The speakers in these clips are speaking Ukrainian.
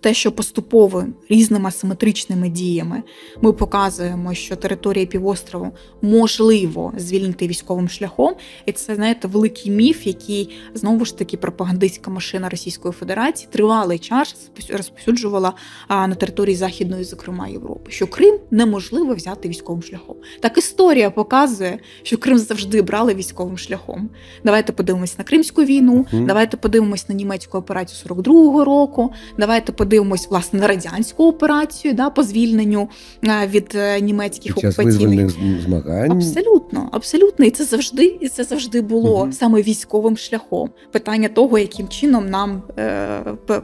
те, що поступово різними асиметричними діями ми показуємо, що територія півострову можливо звільнити військовим шляхом, і це знаєте великий міф, який знову ж таки пропагандистська машина Російської Федерації тривалий час розповсюджувала на території Західної, зокрема Європи, що Крим неможливо взяти військовим шляхом. Так історія показує, що Крим завжди брали військовим шляхом. Давайте подивимось на Кримську війну, Мгм. давайте подивимось на німецьку операцію 42-го року. Давайте подивимось власне на радянську операцію да, по звільненню е, від е, німецьких Під час окупаційних. змагань. Абсолютно, абсолютно, і це завжди, і це завжди було Мгм. саме військовим шляхом. Питання того, яким чином нам е,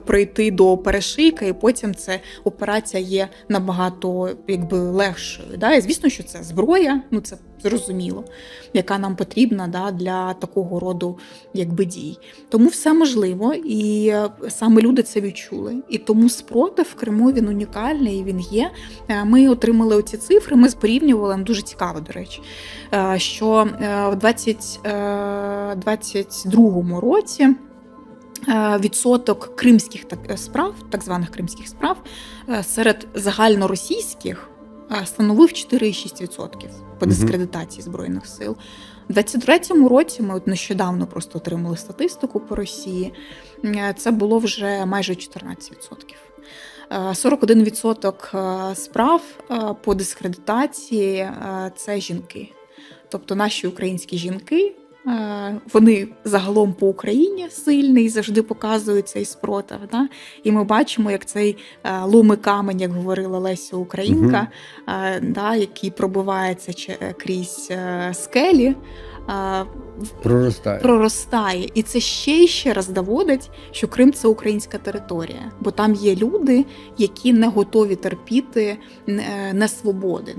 пройти до перешийка, і потім це операція є набагато якби легшою. Да? І звісно, що це зброя, ну це зрозуміло, яка нам потрібна да, для такого роду якби дій. Тому все можливо, і е, саме люди це відчули. І тому спротив в Криму він унікальний, він є. Е, Ми отримали оці цифри, ми порівнювали, ну, дуже цікаво, до речі, е, що в 20, е, 22 році. Відсоток кримських так- справ, так званих кримських справ, серед загальноросійських становив 4,6% по дискредитації збройних сил. У 23-му році ми от нещодавно просто отримали статистику по Росії. е, Це було вже майже 14%. Е, 41% е, справ е, по дискредитації це жінки. Тобто наші українські жінки, вони загалом по Україні сильні і завжди показують цей спротив. Да? І ми бачимо, як цей е, луми камень, як говорила Леся Українка, е, да, який пробивається е, крізь е, скелі. е, Проростає. проростає, і це ще й ще раз доводить, що Крим це українська територія, бо там є люди, які не готові терпіти е, несвободи.